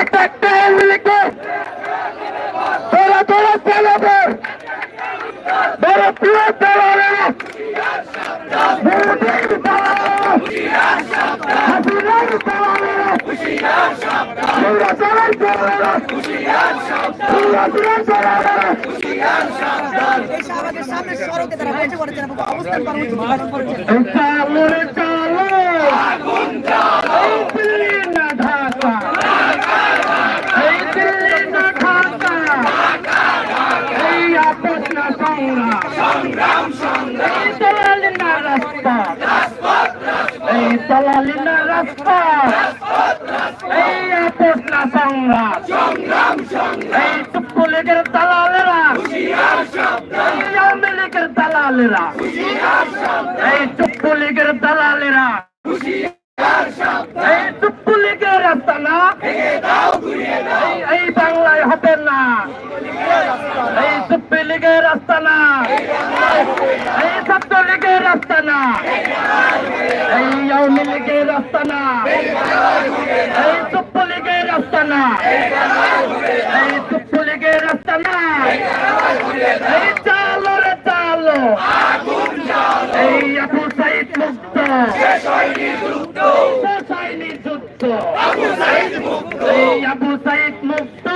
একটা একটা এমএলএকে তোরা তোরা চালাবে। বড় প্রিয় তোরা বেঁচে পড়েছেন এবং অবস্থান ঢাকা এই দিল্লি না ঢাকা এই আপস না সংগ্রাম এই দলালি না রাস্তা এই না, রাস্তা। এই আপস না সংগ্রাম। এই টুকু লীগের দালালেরা। এই আওয়ামী লীগের দালালেরা। এই টুকু লীগের দালালেরা। এই টুকু লীগের রাস্তা না। এই- এই বাংলায় হবে না। এই টুকু লীগের রাস্তা না এই ছাত্র লীগের রাস্তা না এই আওয়ামী লীগের রাস্তা না এই টুকু লীগের রাস্তা না এই টুকু লীগের রাস্তা না এই চালো রে চালো। এই আবু সাইদ মুক্ত। এই আবু সাইদ মুক্ত।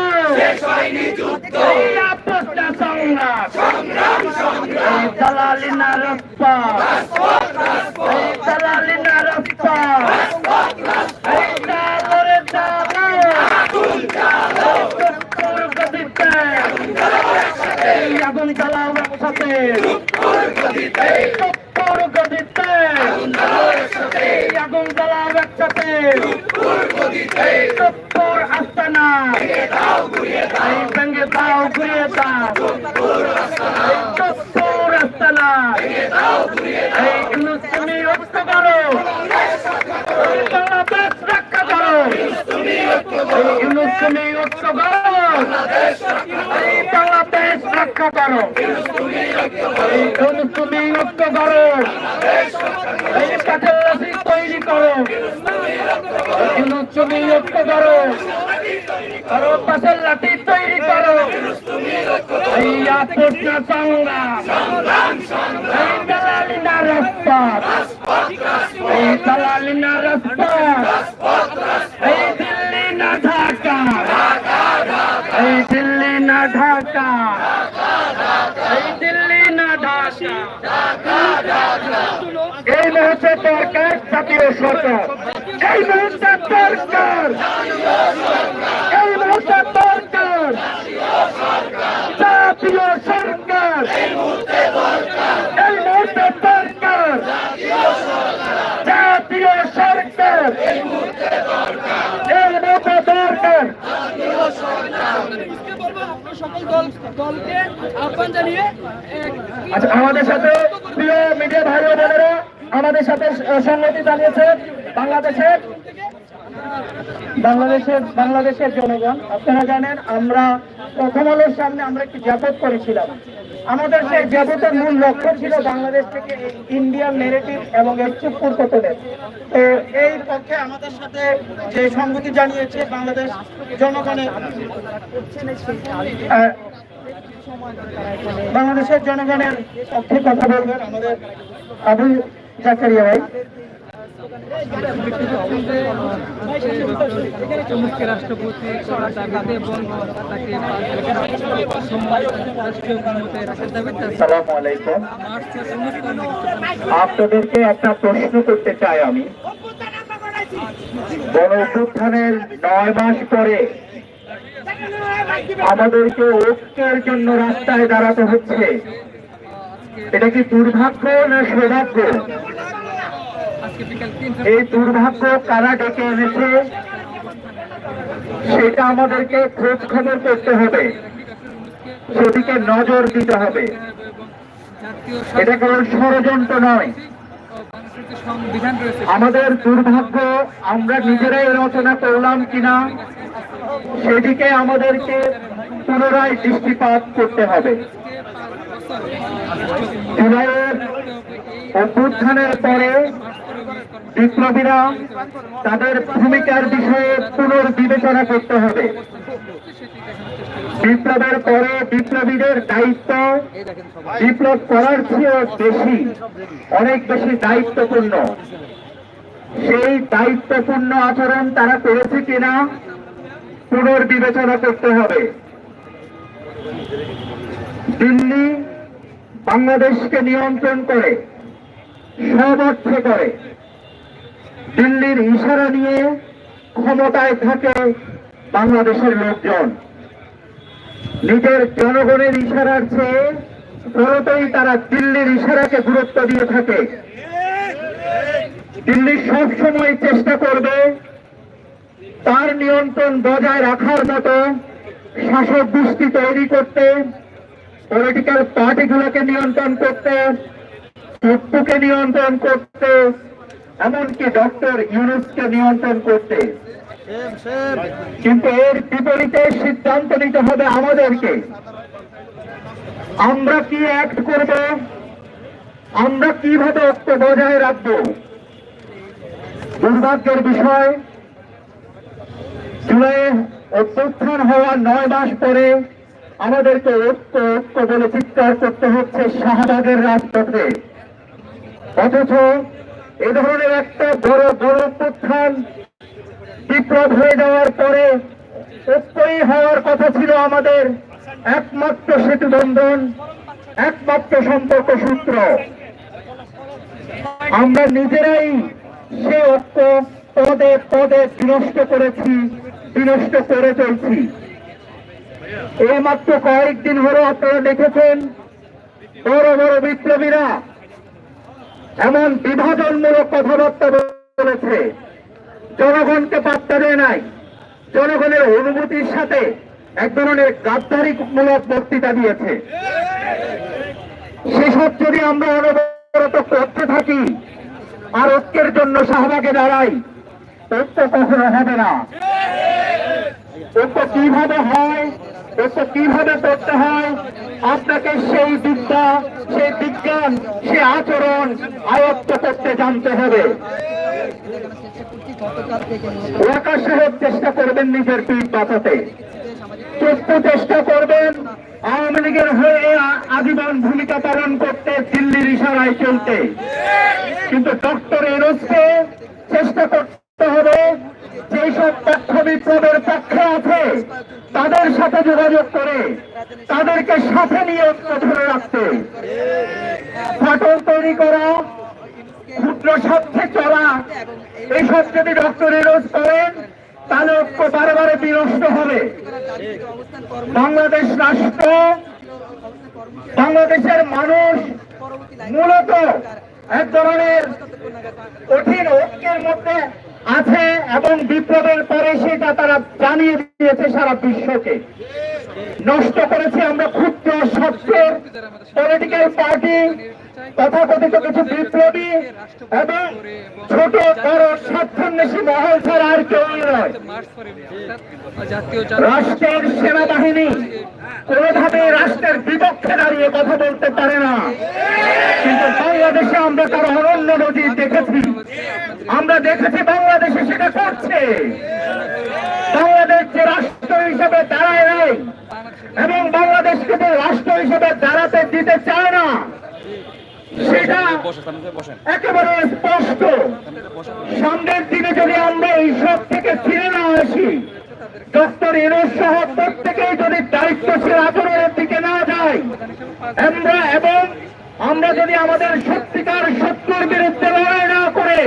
এই সংগ্রাম। এই দালালি না রাস্তা এই দালালি না রাস্তা এই চালো রে চালো চুপ্পুর গতিতে এই আগুন জ্বালাও একসাথে গতিতে। এই আগুন জ্বালাও একসাথে চুপ্পুর আস্তানা। ভেঙে দাও ঘুরিয়ে দাও। এই আস্তানা। এই ইউনুস তুমি রক্ত করো। বাংলাদেশ রক্ষা করো। ইউনুস তুমি রক্ত করো। করো ইউনুস তুমি রক্ত করো তৈরি করো। তুমি রক্ত করো আরও পাশের লাঠি তৈরি করো। এই আত্মীয় সংগ্রাম এই দালালি রাস্তা। এই রাস্তা এই দিল্লি না ঢাকা এই দিল্লি না ঢাকা এই দিল্লি না ঢাকা এই মুহূর্তে দরকার জাতীয় সরকার। এই মুহূর্তে দরকার। এই মুহূর্তে দরকার। জাতীয় সরকার। এই মুহূর্তে দরকার। জাতীয় সরকার। এই মুহূর্তে দরকার। আহ্বান জানিয়ে আচ্ছা আমাদের সাথে প্রিয় মিডিয়া ভাই বোনেরা আমাদের সাথে সংগতি চালিয়েছে বাংলাদেশের বাংলাদেশের বাংলাদেশের জনগণ। আপনারা জানেন, আমরা প্রথম আলোর সামনে আমরা একটি জ্যাপত করেছিলাম। আমাদের সেই জ্যাপতের মূল লক্ষ্য ছিল বাংলাদেশ থেকে ইন্ডিয়ান নেগেটিভ এবং এর চুপ পতনের তো এই পক্ষে আমাদের সাথে যে সংগতি জানিয়েছে বাংলাদেশ জনগণের বাংলাদেশের জনগণের পক্ষে কথা বলবেন আমাদের আবু জাকারিয়া ভাই। রাষ্ট্রপতি আপনাদেরকে একটা প্রশ্ন করতে চাই আমি। গণ অভ্যুত্থানের নয় মাস পরে আমাদেরকে ঐক্যের জন্য রাস্তায় দাঁড়াতে হচ্ছে। এটা কি দুর্ভাগ্য না সৌভাগ্য? এই দুর্ভাগ্য কারা ডেকে এনেছে সেটা আমাদেরকে খোঁজ খবর করতে হবে। সেদিকে নজর দিতে হবে। এটা কোনো ষড়যন্ত্র নয়। আমাদের দুর্ভাগ্য আমরা নিজেরাই রচনা করলাম কিনা সেদিকে আমাদেরকে পুনরায় দৃষ্টিপাত করতে হবে। অভ্যুত্থানের পরে বিপ্লবীরা তাদের ভূমিকার বিষয়ে পুনর্বিবেচনা করতে হবে। বিপ্লবের পরে বিপ্লবীদের দায়িত্ব বিপ্লব করার চেয়েও বেশি, অনেক বেশি দায়িত্বপূর্ণ। সেই দায়িত্বপূর্ণ আচরণ তারা করেছে কিনা পুনর্বিবেচনা করতে হবে। দিল্লি বাংলাদেশকে নিয়ন্ত্রণ করে সব করে, দিল্লির ইশারা নিয়ে ক্ষমতায় থাকে বাংলাদেশের লোকজন। নিজের জনগণের ইশারার চেয়ে বড়তই তারা দিল্লির ইশারাকে গুরুত্ব দিয়ে থাকে। দিল্লি সব সময় চেষ্টা করবে তার নিয়ন্ত্রণ বজায় রাখার মতো শাসক গোষ্ঠী তৈরি করতে। পলিটিক্যাল পার্টিগুলোকে নিয়ন্ত্রণ করতে টুপ্পুকে নিয়ন্ত্রণ করতে, এমনকি ডক্টর ইউনুসকে নিয়ন্ত্রণ করতে। কিন্তু এর বিপরীতে সিদ্ধান্ত নিতে হবে আমাদেরকে। আমরা কি অ্যাক্ট করব? আমরা কীভাবে ঐক্য বজায় রাখব? দুর্ভাগ্যের বিষয়, জুলাই অভ্যুত্থান হওয়ার নয় মাস পরে আমাদেরকে ঐক্য ঐক্য বলে চিৎকার করতে হচ্ছে শাহবাগের রাজপথে। অথচ এ ধরনের একটা বড় বড় অভ্যুত্থান বিপ্লব হয়ে যাওয়ার পরে ঐক্যই হওয়ার কথা ছিল আমাদের একমাত্র সেতু বন্ধন, একমাত্র সম্পর্ক সূত্র। আমরা নিজেরাই সে ঐক্য পদে পদে বিনষ্ট করেছি, বিনষ্ট করে চলছি। এই মাত্র কয়েকদিন হলো আপনারা দেখেছেন বড় বড় বিপ্লবীরা এমন বিভাজনমূলক কথাবার্তা বলেছে। জনগণকে পাত্তা দেয় নাই। জনগণের অনুভূতির সাথে এক ধরনের গাদ্দারিমূলক বক্তৃতা দিয়েছে। সেসব যদি আমরা অনবরত করতে থাকি, আর ঐক্যের জন্য শাহবাগে দাঁড়াই, ঐক্য কখনো হবে না। ঐক্য কীভাবে হয় ঐক্য কীভাবে করতে হয়? আপনাকে সেই বিদ্যা, সেই বিজ্ঞান, সেই আচরণ আয়ত্ত করতে জানতে হবে। চেষ্টা করবেন নিজের পিঠ বাঁচাতে। চক্ষু চেষ্টা করবেন। আওয়ামী লীগের হয়ে আজীবন ভূমিকা পালন করতে দিল্লির ইশারায় চলতে। কিন্তু ডক্টর এরোসকে চেষ্টা করতে হবে। যেসব পক্ষ বিপ্লবের পক্ষে আছে, তাদের সাথে যোগাযোগ করে, তাদেরকে সাথে নিয়ে ঐক্য ধরে রাখতে। ফাটল তৈরি করা, ক্ষুদ্র স্বার্থে চলা এইসব যদি ডক্টর এরোজ করেন, তাহলে ঐক্য বারে বিনষ্ট হবে। বাংলাদেশ রাষ্ট্র, বাংলাদেশের মানুষ মূলত এক ধরনের কঠিন ঐক্যের মধ্যে আছে এবং বিপ্লবের পরে সেটা তারা জানিয়ে দিয়েছে সারা বিশ্বকে। নষ্ট করেছে আমরা ক্ষুদ্র সত্যের পলিটিক্যাল পার্টি তথাকথিত কিছু বিপ্লবী এবং ছোট বড় স্বার্থান্বেষী মহল ছাড়া আর কেউই নয়। রাষ্ট্রের সেনাবাহিনী কোনোভাবে রাষ্ট্রের বিপক্ষে দাঁড়িয়ে কথা বলতে পারে না। কিন্তু বাংলাদেশে আমরা তার অনন্য নজির দেখেছি। আমরা দেখেছি বাংলাদেশে সেটা করছে। বাংলাদেশ যে রাষ্ট্র হিসেবে দাঁড়ায় নাই এবং বাংলাদেশকে রাষ্ট্র হিসেবে দাঁড়াতে দিতে চায় না সেটা একেবারে স্পষ্ট। সামনের দিনে যদি আমরা এইসব থেকে ফিরে না আসি ডক্টর ইনোজ সহ প্রত্যেকেই যদি দায়িত্বশীল আচরণের দিকে না যাই আমরা এবং আমরা যদি আমাদের সত্যিকার শত্রুর বিরুদ্ধে লড়াই না করে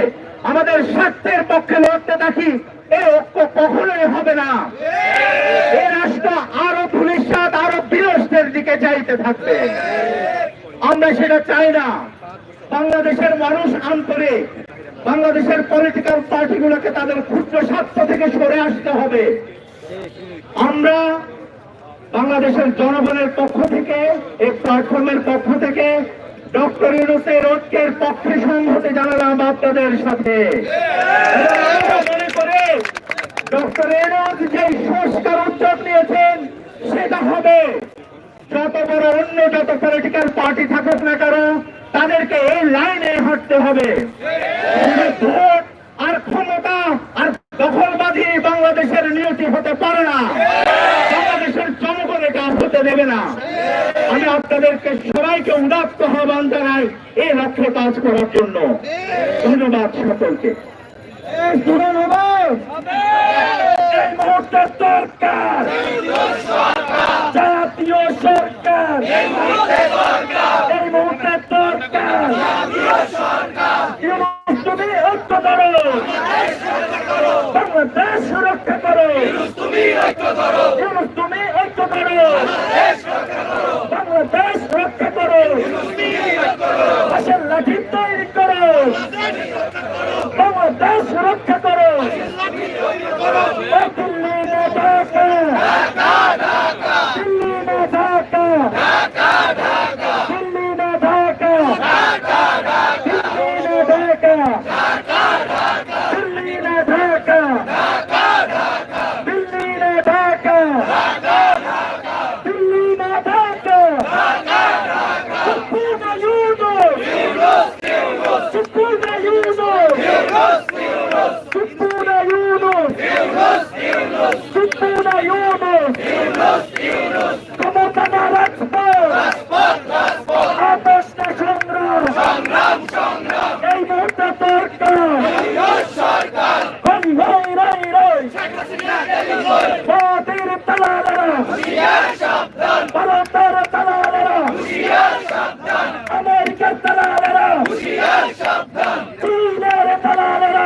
আমাদের স্বার্থের পক্ষে লড়তে থাকি এই ঐক্য কখনোই হবে না। এই রাষ্ট্র আরও ভবিষ্যৎ আরও বিনষ্টের দিকে যাইতে থাকবে। আমরা সেটা চাই না। বাংলাদেশের মানুষ আন্তরিক বাংলাদেশের পলিটিক্যাল পার্টিগুলোকে তাদের ক্ষুদ্র স্বার্থ থেকে সরে আসতে হবে। আমরা বাংলাদেশের জনগণের পক্ষ থেকে, এই প্ল্যাটফর্মের পক্ষ থেকে ডক্টর ইউনুসের ঐক্যের পক্ষে সংহতি জানালাম আপনাদের সাথে। ডক্টর ইউনুস যে সংস্কার উদ্যোগ নিয়েছেন, সেটা হবে। যত বড় অন্য যত পলিটিক্যাল পার্টি থাকুক না কেন, তাদেরকে এই লাইনে হাঁটতে হবে। ভোট দখলবাদী বাংলাদেশের নিয়তি হতে পারে না। বাংলাদেশের জনগণ এটা হতে দেবে না। আমি আপনাদেরকে সবাইকে উদাত্ত আহ্বান জানাই এই লক্ষ্যে কাজ করার জন্য। ধন্যবাদ সকলকে। এই মুহূর্তে সরকার জাতীয় সরকার এই মুহূর্তে সরকার ইউনুস তুমি ঐক্য করো বাংলাদেশ সুরক্ষা করো। ইউনুস, তুমি ঐক্য করো বাংলাদেশ রক্ষা করো। দেশের লাঠি তৈরি করো। বাংলাদেশ রক্ষা করো ও দিল্লি না ঢাকা দিল্লি না ঢাকা দিল্লি না ঢাকা দিল্লি না ঢাকা দিল্লি না ঢাকা দিল্লি না ঢাকা দিল্লি না Dhaka Supuna Yunus! Supuna Yunus! Supuna Yunus! Supuna Yunus! ক্ষমতা না রাজপথ আদর্শ সংগ্রাম এই মুহূর্তে সরকার হই হই রই রই মোদির তালালেরা ভারতের তালালেরা আমেরিকার তালালেরা চীনের তালালেরা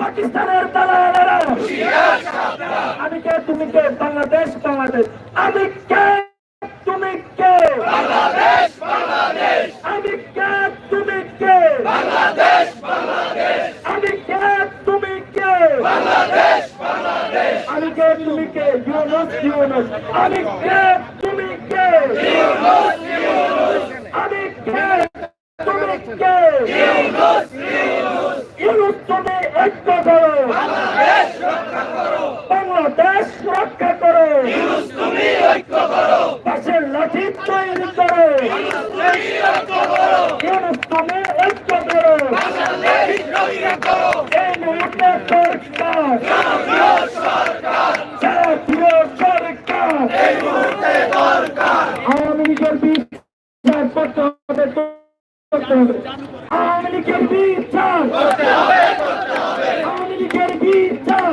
পাকিস্তানের তালালেরা আমি কে তুমি কে? বাংলাদেশ বাংলাদেশ। আমি কে? তুমি কে? আমি কে? তুমি কে? আমি কে? তুমি কে? আমি কে? তুমি কে? ইউনুস ইউনুস। আমি কে? তুমি কে? আমি কে? তুমি কে? ইউনুস তুমি ঐক্য করো বাংলাদেশ রক্ষা করো পাশের লাঠি তৈরি করো ইউনুস তুমি ঐক্য করো এই মুহূর্তে সরকার জাতীয় সরকার আওয়ামী লীগের বিচার করতে হবে আওয়ামী লীগের বিচার আওয়ামী লীগের বিচার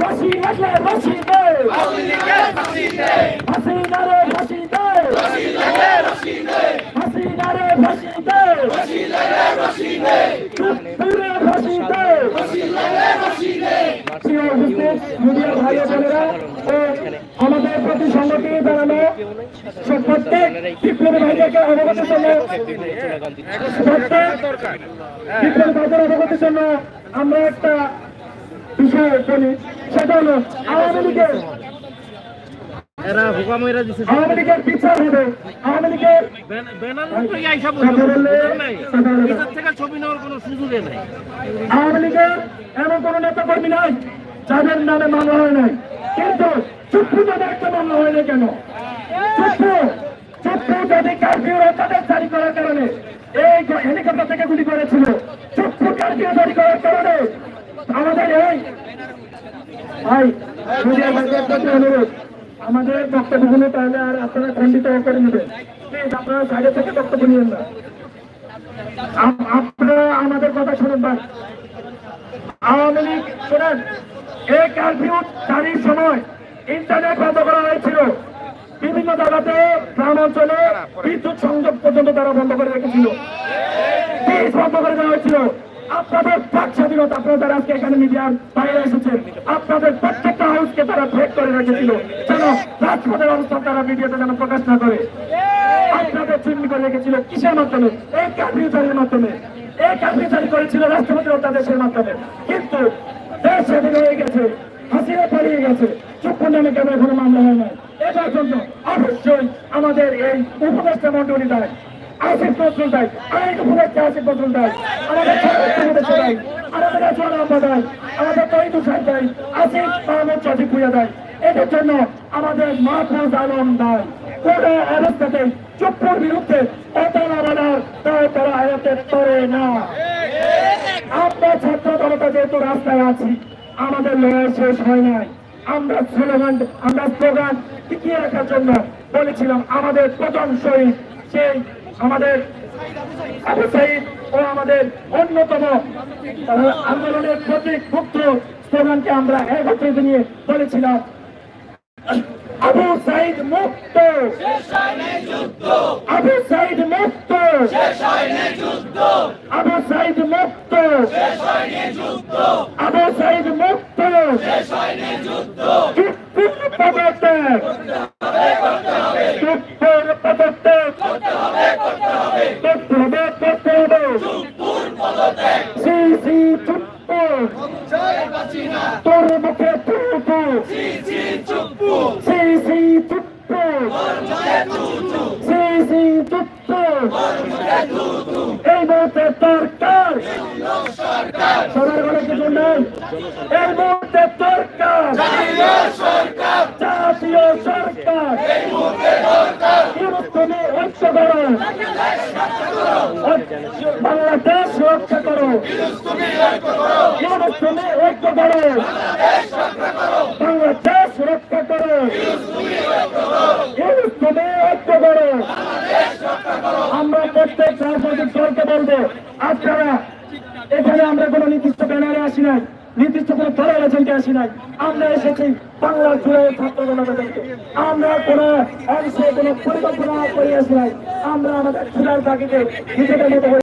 ফাঁসি লাগলে ফাঁসি দে হাসিনা রে ফাঁসি দে হাসিনা রে ফাঁসি দে চুপ্পুরে ফাঁসি দে প্রিয় উপস্থিত মিডিয়া ভাই বোনেরা ও আমাদের প্রতি জানানো সব প্রত্যেক বিপ্লবী ভাইদেরকে অবগতির জন্য প্রত্যেক বিপ্লবী ভাইদের অবগতির জন্য আমরা একটা বিষয় বলি সেটা হলো আওয়ামী লীগের এরা দিছে। আওয়ামী লীগের বিচার হবে। আওয়ামী লীগের ব্যানার উপরে আইসা নাই। কথা থেকে ছবি নেওয়ার কোনো সুযোগই নাই। আওয়ামী লীগের এমন কোন নেতা কর্মী নাই যাদের নামে মামলা হয় নাই। কিন্তু চুপ্পু যাদের একটা মামলা হয় না কেন? চুপ্পু চুপ্পু যদি কার্ফিউ তাদের জারি করার কারণে, এই হেলিকপ্টার থেকে গুলি করেছিল চুপ্পু কার্ফিউ জারি করার কারণে, আমাদের এই ভাই অনুরোধ, আমাদের বক্তব্যগুলো তাহলে আর আপনারা খণ্ডিত করে নেবেন। আপনারা সাইডে থেকে বক্তব্য নিয়েন না। আপনারা আমাদের কথা শুনুন, ভাই। আওয়ামী লীগ, শোনেন? এই কারফিউ জারির সময়। ইন্টারনেট বন্ধ করা হয়েছিল। বিভিন্ন জায়গাতে গ্রাম অঞ্চলে বিদ্যুৎ সংযোগ পর্যন্ত তারা বন্ধ করে রেখেছিল। ব্রিজ বন্ধ করে দেওয়া হয়েছিল। আপনাদের বাক স্বাধীনতা, আপনারা যারা আজকে এখানে মিডিয়ার বাইরে এসেছেন, আপনাদের প্রত্যেকটা হাউসকে তারা ব্রেক করে রেখেছিল। যেন রাজপথের অবস্থা তারা মিডিয়াতে যেন প্রকাশ না করে। আপনাদের চিহ্ন করে রেখেছিল কিসের মাধ্যমে? এই কার্ফিউ জারির মাধ্যমে। এই কার্ফিউ জারি করেছিল রাষ্ট্রপতি অধ্যাদেশের মাধ্যমে। কিন্তু দেশ স্বাধীন হয়ে গেছে। হাসিনা পালিয়ে গেছে। চুপ নামে কেন এখনও মামলা হয় না এটার জন্য অবশ্যই আমাদের এই উপদেষ্টা মন্ডলী দায়। আসিফ নজরুল দায়। আইন উপদেষ্টা আসিফ নজরুল দায়। আমাদের উপদেষ্টা দায়। আমাদের রাজওয়াল আহমদ দায়। আমাদের তৈরি সাহেব দায়। আসিফ মাহমুদ সঠিক ভুইয়া দায়। এদের জন্য আমাদের মাহফুজ আলম দায়। কোন অবস্থাতে চুপ্পুর বিরুদ্ধে কথা না বলার তারা আয়াতের করে না। আমরা ছাত্র জনতা যেহেতু রাস্তায় আছি, আমাদের লড়াই শেষ হয় নাই। আমরা স্লোগান আমরা স্লোগান টিকিয়ে রাখার জন্য বলেছিলাম, আমাদের প্রথম শহীদ সেই আমাদের আবু সাইদ ও আমাদের অন্যতম আন্দোলনের প্রতীক মুক্ত স্লোগানকে আমরা একত্রিত নিয়ে বলেছিলাম। আবু সাইদ মুক্ত। আবু সাইদ মুক্ত। আবু সাইদ মুক্ত। আবু সাইদ মুক্ত। চুপ্পুর পদত্যাগ। চুপ্পুর পদত্যাগ হবে করতে হবে সি সি চুপ্পু তোর মুখে চুপ্পু সি সি চুপ্পু সি সি চুপ্পু এই মুহূর্তে দরকার সবার ঘরে কিছু নেই এই মুহূর্তে দরকার জাতীয় সরকার ইউরোপ তুমি ঐক্য করো বাংলাদেশ রক্ষা করো। তুমি ঐক্য করো। বাংলাদেশ রক্ষা করো। তুমি ঐক্য করো। আমরা প্রত্যেক রাজনৈতিক দলকে বলব, আপনারা, এখানে আমরা কোনো নির্দিষ্ট ব্যানারে আসি নাই। নির্দিষ্ট কোনো দলের এজেন্টে আসি নাই। আমরা এসেছি বাংলার জুড়ে ছাত্র জনতাদেরকে। আমরা কোনো অংশে কোনো পরিকল্পনা করে আসি নাই। আমরা আমাদের ক্ষুদার তাগিদে নিজেদের মতো